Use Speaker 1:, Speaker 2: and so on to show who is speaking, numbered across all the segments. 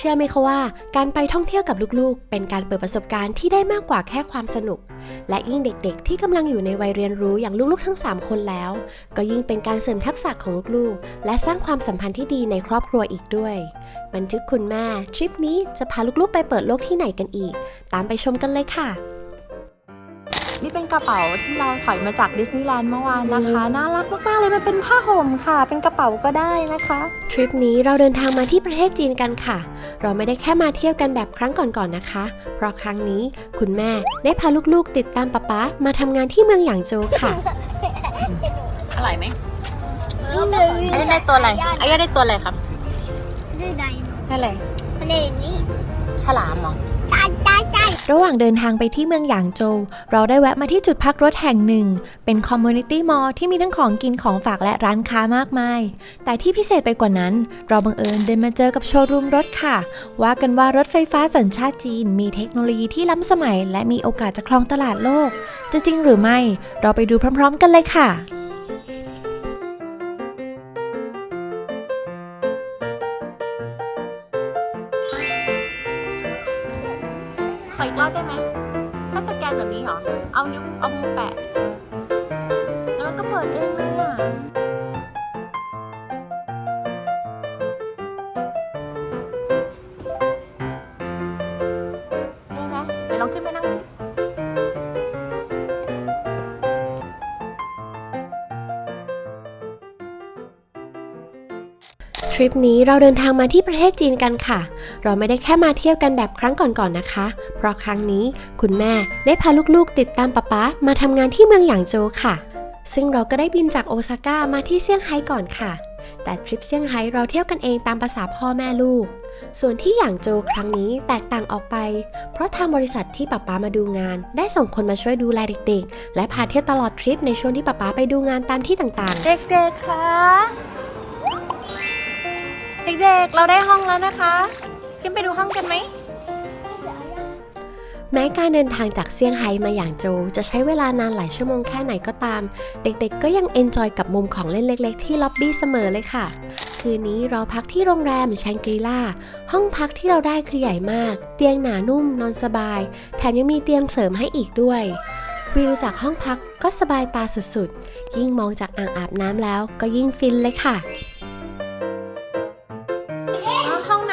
Speaker 1: เชื่อไหมคะว่าการไปท่องเที่ยวกับลูกๆ เป็นการเปิดประสบการณ์ที่ได้มากกว่าแค่ความสนุก และยิ่งเด็กๆ ที่กำลังอยู่ในวัยเรียนรู้อย่างลูกๆ ทั้ง 3 คนแล้ว ก็ยิ่งเป็นการเสริมทักษะของลูกๆ และสร้างความสัมพันธ์ที่ดีในครอบครัวอีกด้วย บันทึกคุณแม่ทริปนี้จะพาลูกๆ ไปเปิดโลกที่ไหนกันอีก ตามไปชมกันเลยค่ะ
Speaker 2: นี่เป็นกระเป๋าที่เราถอยมาจากดิสนีย์แลนด์เมื่อวานนะคะ น่ารักมากๆเลยมันเป็นผ้าห่มค่ะ เป็นกระเป๋าก็ได้นะคะ
Speaker 1: ทริปนี้เราเดินทางมาที่ประเทศจีนกันค่ะ เราไม่ได้แค่มาเที่ยวกันแบบครั้งก่อนๆนะคะ เพราะครั้งนี้คุณแม่ได้พาลูกๆ ติดตามป๊าป๊ามาทำงานที่เมืองหยางโจวค่ะ
Speaker 2: อร่อยไหม
Speaker 3: นี่หนึ่ง
Speaker 2: อันนี้ได้ตัวอะไรอันนี้ได้ตัวอะไรครับ
Speaker 3: นี่ใด
Speaker 2: ได้อะไร
Speaker 3: นี่นี่
Speaker 2: ฉลามเหรอ
Speaker 3: ตายตายตาย
Speaker 1: ระหว่างเดินทางไปที่เมืองหยางโจว เราได้แวะมาที่จุดพักรถแห่งหนึ่ง เป็นคอมมูนิตี้มอลล์ที่มีทั้งของกินของฝากและร้านค้ามากมาย แต่ที่พิเศษไปกว่านั้น เราบังเอิญเดินมาเจอกับโชว์รูมรถค่ะ ว่ากันว่ารถไฟฟ้าสัญชาติจีน มีเทคโนโลยีที่ล้ำสมัย และมีโอกาสจะครองตลาดโลก จะจริงหรือไม่ เราไปดูพร้อม ๆ กันเลยค่ะ
Speaker 2: แล้วมันก็เปิดเอง
Speaker 1: ทริปนี้เราเดินทางมาที่ประเทศจีนกันค่ะ เราไม่ได้แค่มาเที่ยวกันแบบครั้งก่อนๆนะคะ เพราะครั้งนี้คุณแม่ได้พาลูกๆติดตามป๊าป๊ามาทำงานที่เมืองหยางโจวค่ะ ซึ่งเราก็ได้บินจากโอซาก้ามาที่เซี่ยงไฮ้ก่อนค่ะ แต่ทริปเซี่ยงไฮ้เราเที่ยวกันเองตามภาษาพ่อแม่ลูก ส่วนที่หยางโจวครั้งนี้แตกต่างออกไป เพราะทางบริษัทที่ป๊าป๊ามาดูงาน ได้ส่งคนมาช่วยดูแลเด็กๆ และพาเที่ยวตลอดทริปในช่วงที่ป๊าป๊าไปดูงานตามที่ต่างๆ
Speaker 2: เด็กๆคะ เด็กๆ เราได้ห้องแล้วนะคะ ขึ้นไปดูห้องกันไหม
Speaker 1: แม้การเดินทางจากเซี่ยงไฮ้มาอย่างโจวจะใช้เวลานานหลายชั่วโมงแค่ไหนก็ตาม เด็กๆ ก็ยังเอนจอยกับมุมของเล่นเล็กๆ ที่ล็อบบี้เสมอเลยค่ะ คืนนี้เราพักที่โรงแรมแชงกรีล่า ห้องพักที่เราได้คือใหญ่มาก เตียงหนานุ่ม นอนสบาย แถมยังมีเตียงเสริมให้อีกด้วยวิวจากห้องพักก็สบายตาสุดๆ ยิ่งมองจากอ่างอาบน้ำแล้วก็ยิ่งฟินเลยค่ะ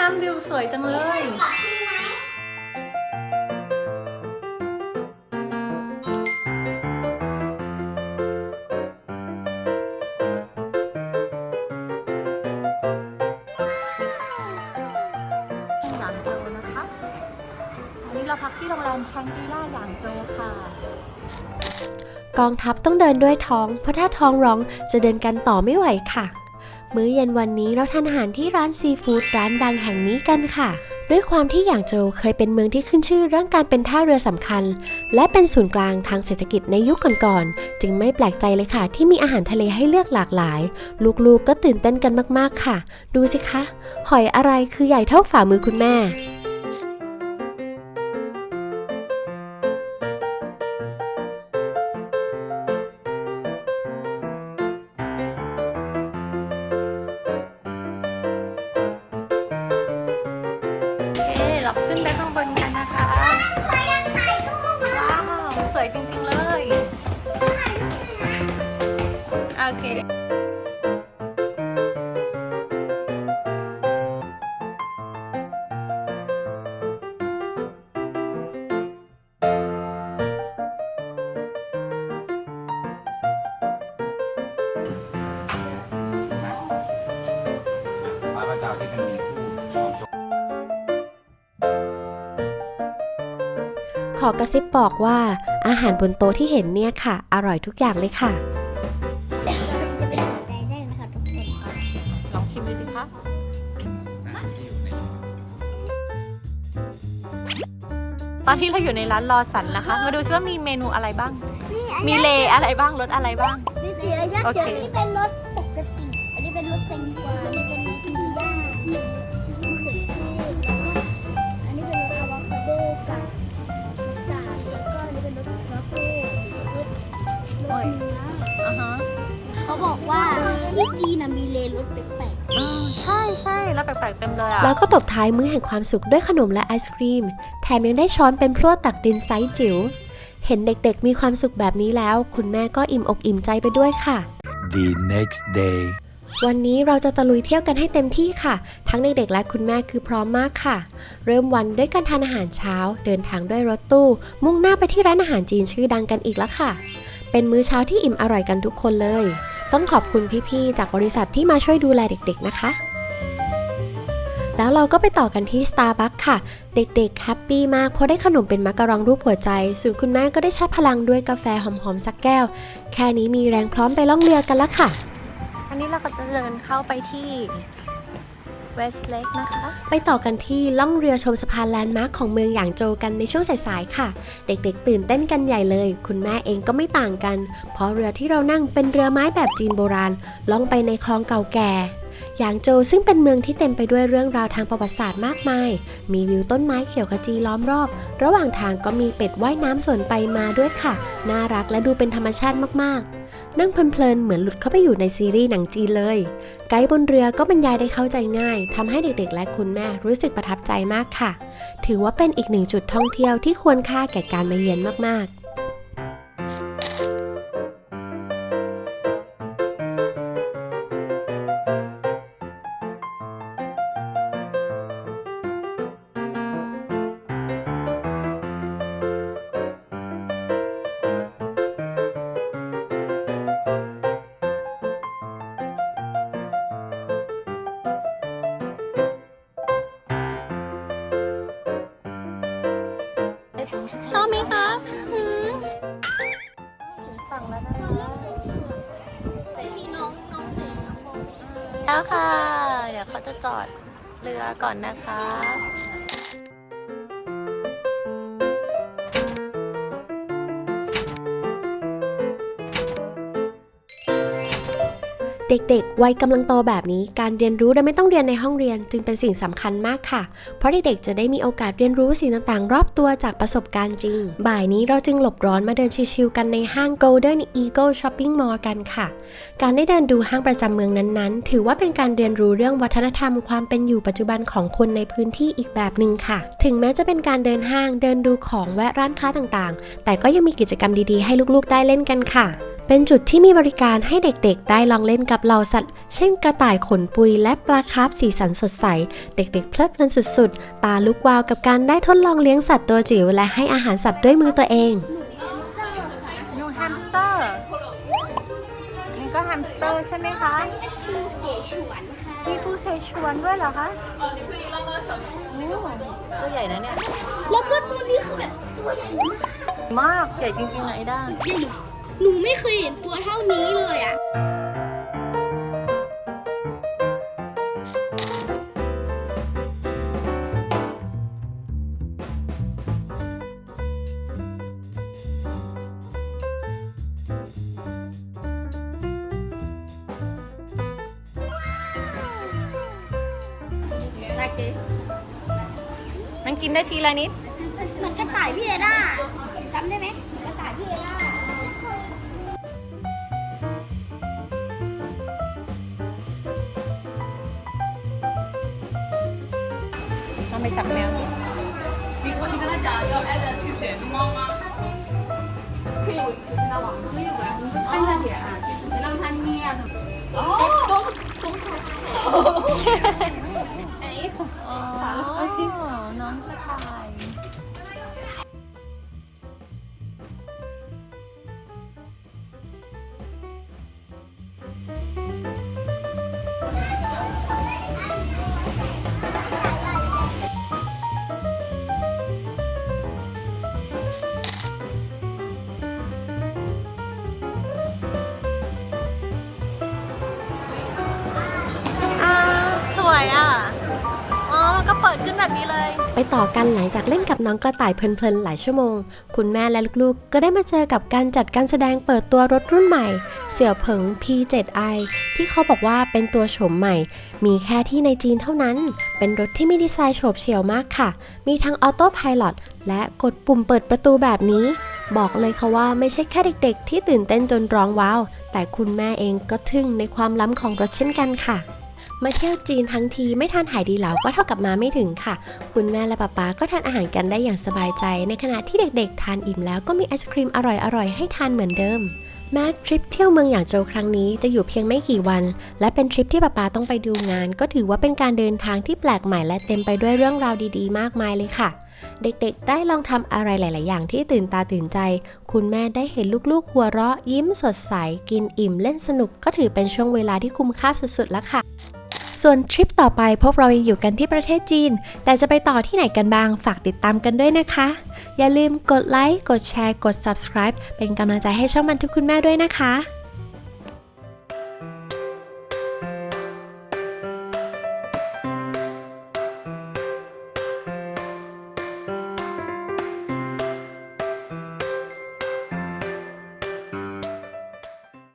Speaker 2: น้ำวิวสวยจังเลย หยางโจวนะคะอันนี้เราพักที่โรงแรมชังกรีล่าหยางโจวค่ะ
Speaker 1: กองทัพต้องเดินด้วยท้อง เพราะถ้าท้องร้องจะเดินกันต่อไม่ไหวค่ะ มื้อเย็นวันนี้เราทานอาหารที่ร้านซีฟู้ดร้านดังแห่งนี้กันค่ะ ด้วยความที่หยางโจวเคยเป็นเมืองที่ขึ้นชื่อเรื่องการเป็นท่าเรือสำคัญ และเป็นศูนย์กลางทางเศรษฐกิจในยุคก่อนๆจึงไม่แปลกใจเลยค่ะ ที่มีอาหารทะเลให้เลือกหลากหลาย ลูกๆก็ตื่นเต้นกันมากๆค่ะ ดูสิคะ หอยอะไรคือใหญ่เท่าฝ่ามือคุณแม่
Speaker 2: โอเคเราขึ้นไปข้างบนกันนะคะ ว้าว สวยจริงๆเลย โอเค
Speaker 4: พระเจ้าที่มันมี อ
Speaker 1: กระซิบบอกว่าอาหารบนโต๊ะที่เห็นเนี่ยค่ะ อร่อยทุกอย่างเลยค่ะ
Speaker 3: ใจได้นะคะทุกคนค่ะ
Speaker 2: ลองชิมดูสิคะ
Speaker 4: นะที่อยู่ใน
Speaker 2: ตอนที่เราอยู่ในร้านรอสันนะคะ มาดูซิว่ามีเมนูอะไรบ้าง มีเลอะไรบ้างรสอะไรบ้าง
Speaker 3: นี่เดี๋ยวยัก
Speaker 2: โอ
Speaker 3: ษ์
Speaker 2: เค
Speaker 3: เจอนี่เป็นรถ
Speaker 2: ใช่ใช่แล้วแปลกๆเต็มเลยอะ
Speaker 1: แล้วก็ตบท้ายมื้อแห่งความสุขด้วยขนมและไอศครีม แถมยังได้ช้อนเป็นพลั่วตักดินไซส์จิ๋ว เห็นเด็กๆมีความสุขแบบนี้แล้ว คุณแม่ก็อิ่มอกอิ่มใจไปด้วยค่ะ
Speaker 5: The next day.
Speaker 1: วันนี้เราจะตะลุยเที่ยวกันให้เต็มที่ค่ะ ทั้งเด็กๆและคุณแม่คือพร้อมมากค่ะ เริ่มวันด้วยการทานอาหารเช้า เดินทางด้วยรถตู้ มุ่งหน้าไปที่ร้านอาหารจีนชื่อดังกันอีกแล้วค่ะ เป็นมื้อเช้าที่อิ่มอร่อยกันทุกคนเลย ต้องขอบคุณพี่ๆจากบริษัทที่มาช่วยดูแลเด็กๆนะคะ แล้วเราก็ไปต่อกันที่ Starbucks ค่ะ เด็กๆแฮปปี้มากเพราะได้ขนมเป็นมักกะรองรูปหัวใจ ส่วนคุณแม่ก็ได้ชาร์จพลังด้วยกาแฟหอมๆสักแก้ว แค่นี้มีแรงพร้อมไปล่องเรือกันแล้วค่ะ
Speaker 2: อันนี้เราก็จะเดินเข้าไปที่ West Lake นะคะ
Speaker 1: ไปต่อกันที่ล่องเรือชมสะพานแลนด์มาร์คของเมืองหยางโจวกันในช่วงสายๆค่ะ เด็กๆ ตื่นเต้นกันใหญ่เลย คุณแม่เองก็ไม่ต่างกัน เพราะเรือที่เรานั่งเป็นเรือไม้แบบจีนโบราณ ล่องไปในคลองเก่าแก่ หยางโจวซึ่งเป็นเมืองที่เต็มไปด้วยเรื่องราวทางประวัติศาสตร์มากมาย มีวิวต้นไม้เขียวขจีล้อมรอบ ระหว่างทางก็มีเป็ดว่ายน้ำสวนไปมาด้วยค่ะ น่ารักและดูเป็นธรรมชาติมากๆ นั่งเพลินๆเหมือนหลุดเข้าไปอยู่ในซีรีส์หนังจีนเลย ไกด์บนเรือก็บรรยายได้เข้าใจง่ายทำให้เด็กๆ และคุณแม่รู้สึกประทับใจมากค่ะ ถือว่าเป็นอีกหนึ่งจุดท่องเที่ยวที่ควรค่าแก่การมาเยือนมากๆ
Speaker 2: ชอบไหมครับหืมถึงฝั่งแล้วนะคะ
Speaker 3: จะมีน้องน้องสีกระโปรง
Speaker 2: แล้วค่ะ เดี๋ยวเขาจะจอดเรือก่อนนะคะ
Speaker 1: เด็กๆ วัยกำลังโตแบบนี้ การเรียนรู้โดยไม่ต้องเรียนในห้องเรียนจึงเป็นสิ่งสำคัญมากค่ะ เพราะเด็กๆ จะได้มีโอกาสเรียนรู้สิ่งต่างๆ รอบตัวจากประสบการณ์จริง บ่ายนี้เราจึงหลบร้อนมาเดินชิลๆกันในห้าง Golden Eagle Shopping Mall กันค่ะ การได้เดินดูห้างประจำเมืองนั้นๆ ถือว่าเป็นการเรียนรู้เรื่องวัฒนธรรมความเป็นอยู่ปัจจุบันของคนในพื้นที่อีกแบบหนึ่งค่ะ ถึงแม้จะเป็นการเดินห้างเดินดูของแวะร้านค้าต่างๆ แต่ก็ยังมีกิจกรรมดีๆ ให้ลูกๆ ได้เล่นกันค่ะ เป็นจุดที่มีบริการให้เด็กๆ ได้ลองเล่นกับเหล่าสัตว์ เช่นกระต่ายขนปุยและปลาคาร์ฟสีสันสดใส เด็กๆ เพลิดเพลินสุดๆ ตาลุกวาวกับการได้ทดลองเลี้ยงสัตว์ตัวจิ๋วและให้อาหารสัตว์ด้วยมือตัวเอง
Speaker 2: นูแฮมสเตอร์อันนี้ก็แฮมสเตอร์ใช่ไหมคะ
Speaker 3: ปูเสียฉวนค่ะ
Speaker 2: มีปูเซชวนด้วยเหรอคะอู้ตัวใหญ่นะเนี่ย
Speaker 3: แล้วก็ตัวนี้คือแบบตัวใหญ่มาก
Speaker 2: มาก ใหญ่จริงๆไอ้ด้า
Speaker 3: ห นูไม่เคยเห็นตัวเท่านี้เลยอะ
Speaker 2: มันกินได้ทีละนิด
Speaker 3: เหมือนกระต่ายพี่เอด้าจำได้ไหมกระต่ายพี่เอด้า
Speaker 2: 你我你跟他讲要挨着去选个猫吗？可以，知道吗？可以玩，看着点啊，就是让他捏啊什么。哦，ดขึ้นแบบนี้เลย
Speaker 1: ไปต่อกันหลังจากเล่นกับน้องกระต่ายเพลินๆหลายชั่วโมง คุณแม่และลูกๆ ก็ได้มาเจอกับการจัดการแสดงเปิดตัวรถรุ่นใหม่ เสี่ยวเผิง P7i ที่เขาบอกว่าเป็นตัวโฉมใหม่ มีแค่ที่ในจีนเท่านั้น เป็นรถที่มีดีไซน์โฉบเฉี่ยวมากค่ะ มีทั้งออโต้พายロและกดปุ่มเปิดประตูแบบนี้ บอกเลยค่ะว่าไม่ใช่แค่เด็กๆ ที่ตื่นเต้นจนร้องว้าว แต่คุณแม่เองก็ทึ่งในความล้ำของรถเช่นกันค่ะ มาเที่ยวจีนทั้งทีไม่ทานหายดีเหลาก็เท่ากับมาไม่ถึงค่ะ คุณแม่และป๊าป๊าก็ทานอาหารกันได้อย่างสบายใจ ในขณะที่เด็กๆ ทานอิ่มแล้วก็มีไอศครีมอร่อยๆ ให้ทานเหมือนเดิมแม้ทริปเที่ยวเมืองอย่างโจวครั้งนี้จะอยู่เพียงไม่กี่วัน และเป็นทริปที่ป๊าป๊าต้องไปดูงาน ก็ถือว่าเป็นการเดินทางที่แปลกใหม่และเต็มไปด้วยเรื่องราวดีๆ มากมายเลยค่ะ เด็กๆ ได้ลองทำอะไรหลาย ๆ อย่างที่ตื่นตาตื่นใจ คุณแม่ได้เห็นลูกๆ หัวเราะยิ้มสดใส กินอิ่มเล่นสนุก ก็ถือเป็นช่วงเวลาที่คุ้มค่าสุดๆ แล้วค่ะ ส่วนทริปต่อไปพวกเรายังอยู่กันที่ประเทศจีน แต่จะไปต่อที่ไหนกันบ้างฝากติดตามกันด้วยนะคะ อย่าลืมกดไลค์ กดแชร์ กด subscribe เป็นกำลังใจให้ช่องมันทุกคุณแม่ด้วยนะคะ